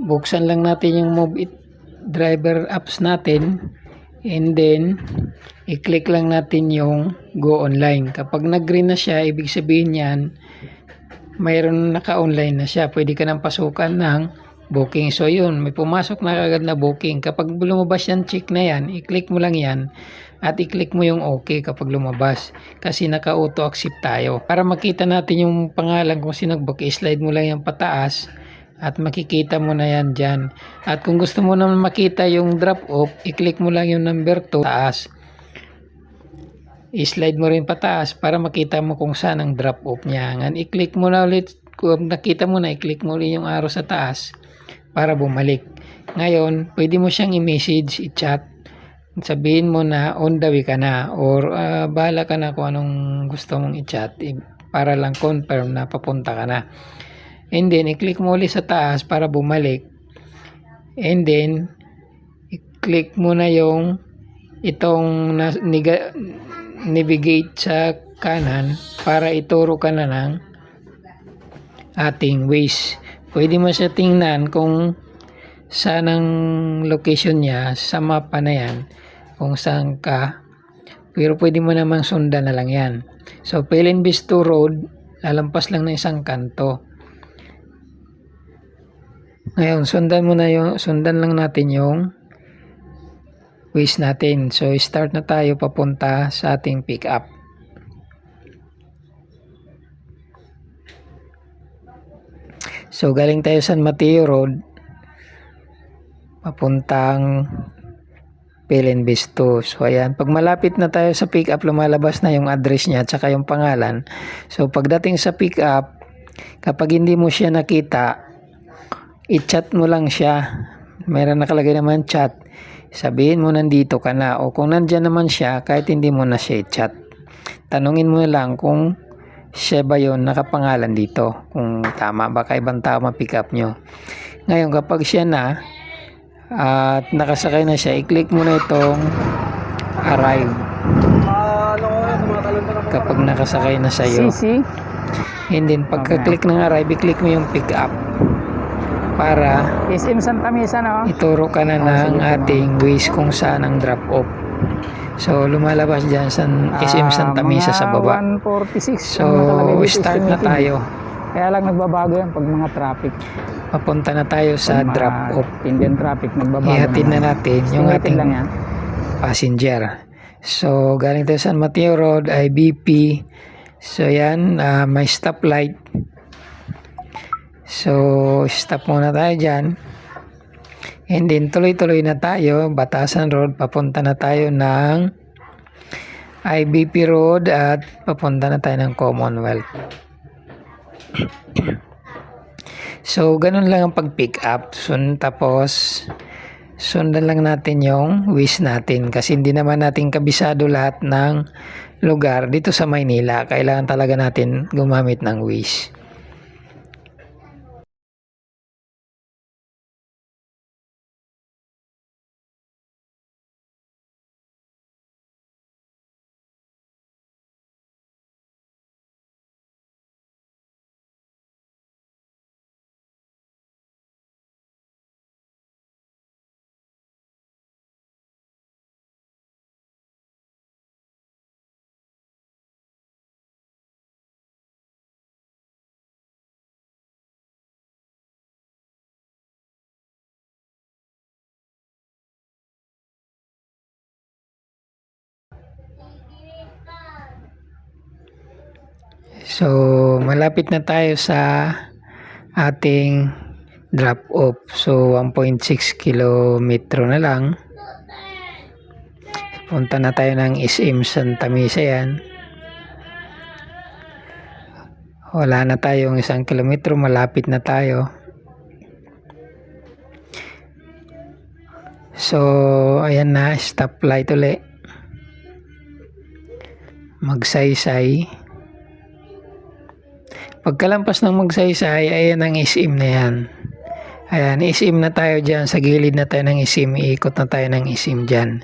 buksan lang natin yung move it driver apps natin and then i-click lang natin yung go online. Kapag nag-green na siya ibig sabihin yan mayroon naka-online na siya. Pwede ka nang pasukan ng booking. So yun may pumasok na kagad na booking. Kapag lumabas yan check na yan i-click mo lang yan at i-click mo yung okay kapag lumabas. Kasi naka-auto accept tayo. Para makita natin yung pangalan kung sino nag-book i-slide mo lang yan pataas at makikita mo na yan dyan. At kung gusto mo naman makita yung drop off, i-click mo lang yung number 2 taas. I-slide mo rin pataas para makita mo kung saan ang drop off niya. Ngan, i-click mo na ulit, kung nakita mo na, i-click mo ulit yung arrow sa taas para bumalik. Ngayon, pwede mo siyang i-message, i-chat, sabihin mo na on the way ka na or uh, bahala ka na kung anong gusto mong i-chat para lang confirm na papunta ka na. And then, i-click mo ulit sa taas para bumalik. And then, i-click mo na yung itong navigate sa kanan para ituro ka na ng ating ways. Pwede mo siya tingnan kung saan ang location niya sa mapa na yan, kung saan ka. Pero pwede mo namang sundan na lang yan. So, Pelen Bisto Road, lalampas lang ng isang kanto. Ngayon, sundan mo na yung, sundan lang natin yung ways natin. So, start na tayo papunta sa ating pick up. So, galing tayo San Mateo Road, papuntang Pelen Bisto. So, ayan. Pag malapit na tayo sa pick up, lumalabas na yung address niya at saka yung pangalan. So, pagdating sa pick up, kapag hindi mo siya nakita, i-chat mo lang siya. Meron nakalagay naman chat. Sabihin mo nandito ka na. O kung nandyan naman siya, kahit hindi mo na siya i-chat. Tanungin mo lang kung siya ba yun nakapangalan dito. Kung tama, baka ibang tao ma-pick up nyo. Ngayon, kapag siya na, at nakasakay na siya, i-click mo na itong arrive. Kapag nakasakay na sa'yo. CC. And then, pagka-click ng arrive, i-click mo yung pick up para SM Santa Mesa no? ituro ka na ng ating ways kung saan ang drop off. So, lumalabas dyan sa SM Santa Mesa sa baba. Ah, 146. So, start na tayo. Kaya lang nagbabago yan pag mga traffic. Papunta na tayo sa Pag drop off. Indian traffic, nagbabago Ihatid na natin yung ating lang yan. passenger. So, galing tayo San Mateo Road, IBP. So, yan, ah, may stoplight. So, stop muna tayo dyan. And then, tuloy-tuloy na tayo. Batasan Road, papunta na tayo ng IBP Road at papunta na tayo ng Commonwealth. so, ganun lang ang pag-pick up. Sun, tapos, sundan lang natin yung wish natin kasi hindi naman natin kabisado lahat ng lugar dito sa Maynila. Kailangan talaga natin gumamit ng wish. So, malapit na tayo sa ating drop off. So, 1.6 kilometro na lang. Punta na tayo ng SM Santa Mesa yan. Wala na tayong isang kilometro, malapit na tayo. So, ayan na, stoplight uli. Magsaysay. Pagkalampas ng magsaysay, ayan ang isim na yan. Ayan, isim na tayo dyan. Sa gilid na tayo ng isim, iikot na tayo ng isim dyan.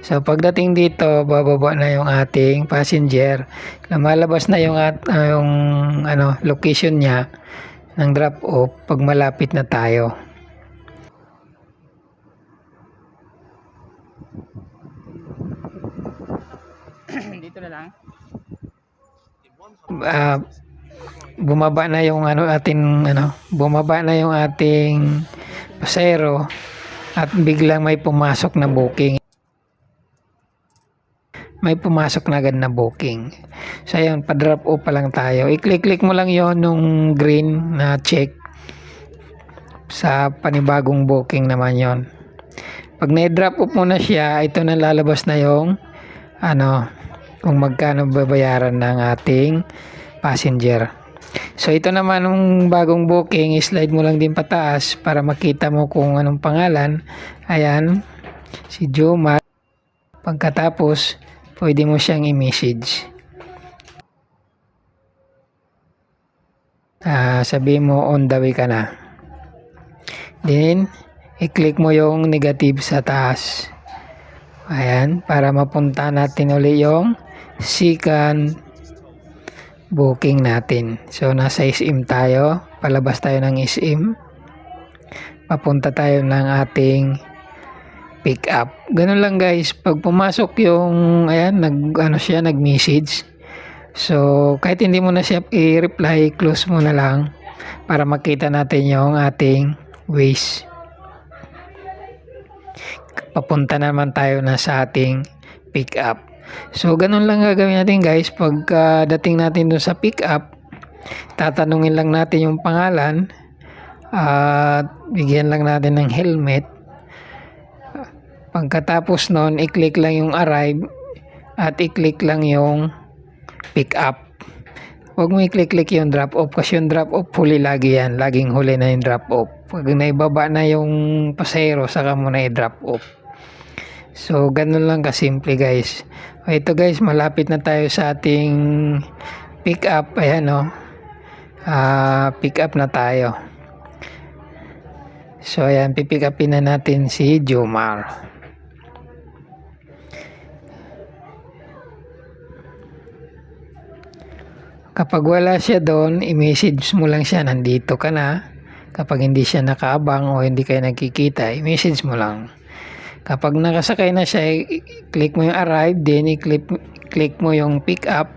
So, pagdating dito, bababa na yung ating passenger. Lumalabas na yung, at, uh, yung ano, location niya ng drop-off pag malapit na tayo. dito na lang. Uh, bumaba na yung ano ating ano, bumaba na yung ating pasero at biglang may pumasok na booking. May pumasok na agad na booking. So ayun, pa-drop off pa lang tayo. I-click-click mo lang yon nung green na check sa panibagong booking naman yon. Pag na-drop off mo na siya, ito na lalabas na yung ano, kung magkano babayaran ng ating passenger. So ito naman yung bagong booking, slide mo lang din pataas para makita mo kung anong pangalan. Ayan, si Jomar. Pagkatapos, pwede mo siyang i-message. Ah, sabi mo on the way ka na. Then, i-click mo yung negative sa taas. Ayan, para mapunta natin uli yung second booking natin. So, nasa SM tayo. Palabas tayo ng SM. Papunta tayo ng ating pick up. Ganun lang guys. Pag pumasok yung, ayan, nag, ano siya, nag-message. So, kahit hindi mo na siya i-reply, close mo na lang para makita natin yung ating ways. Papunta naman tayo na sa ating pick up. So, ganun lang gagawin natin guys. Pagka dating natin dun sa pick up, tatanungin lang natin yung pangalan at bigyan lang natin ng helmet. Pagkatapos nun, i-click lang yung arrive at i-click lang yung pick up. Huwag mo i-click-click yung drop off kasi yung drop off huli lagi yan. Laging huli na yung drop off. Pag naibaba na yung pasahero, saka mo na i-drop off. So, ganun lang kasimple guys. Ito guys, malapit na tayo sa ating pick up. Ayan o. Ah, pick up na tayo. So, ayan, pipick upin na natin si Jomar. Kapag wala siya doon, i-message mo lang siya, nandito ka na. Kapag hindi siya nakaabang o hindi kayo nagkikita, i-message mo lang. Kapag nakasakay na siya, i-click mo yung arrive, then i-click, click mo yung pick up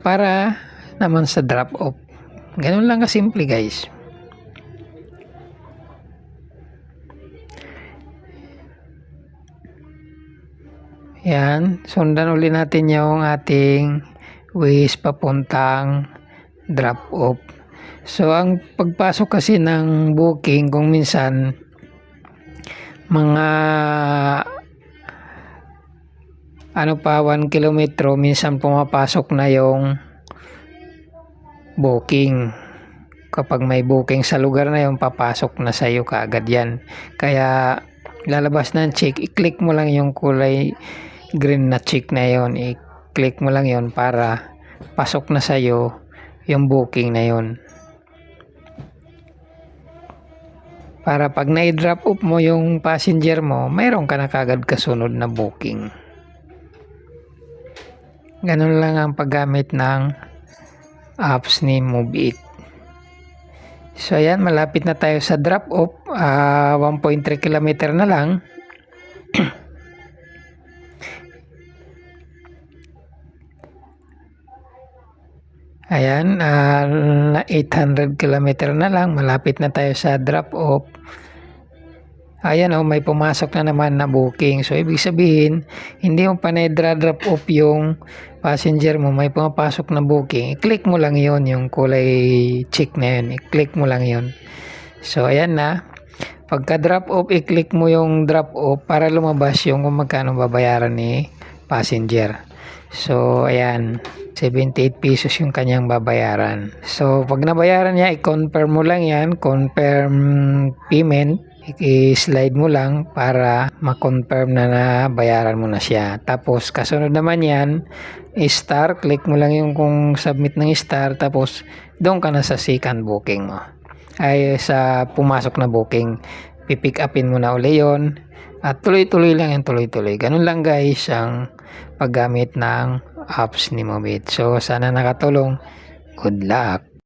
para naman sa drop off. Ganun lang kasimple guys. Yan, sundan uli natin yung ating ways papuntang drop off. So, ang pagpasok kasi ng booking, kung minsan, mga ano pa, 1 kilometro, minsan pumapasok na yung booking. Kapag may booking sa lugar na yung papasok na sa iyo kaagad yan. Kaya, lalabas ng check, i-click mo lang yung kulay green na check na yon i-click mo lang yon para pasok na sa iyo yung booking na yon para pag na-drop off mo yung passenger mo mayroon ka na kagad kasunod na booking. Ganun lang ang paggamit ng apps ni MoveIt. So ayan malapit na tayo sa drop off. Ah, 1.3 kilometer na lang Ayan, ah, na 800 kilometer na lang, malapit na tayo sa drop off. Ayan oh, may pumasok na naman na booking. So, ibig sabihin, hindi mo pa na-drop off yung passenger mo, may pumapasok na booking. I-click mo lang yon yung kulay check na yun. I-click mo lang yon So, ayan na. Pagka drop off, i-click mo yung drop off para lumabas yung kung magkano babayaran ni passenger. So, ayan. 78 pesos yung kanyang babayaran. So, pag nabayaran niya, i-confirm mo lang yan. Confirm payment. I-slide mo lang para ma-confirm na na bayaran mo na siya. Tapos, kasunod naman yan, star. Click mo lang yung kung submit ng star. Tapos, doon ka na sa second booking mo. Ay, sa pumasok na booking. Pipick upin mo na uli yon At tuloy-tuloy lang yan, tuloy-tuloy. Ganun lang guys ang paggamit ng apps ni Mobit. So, sana nakatulong. Good luck!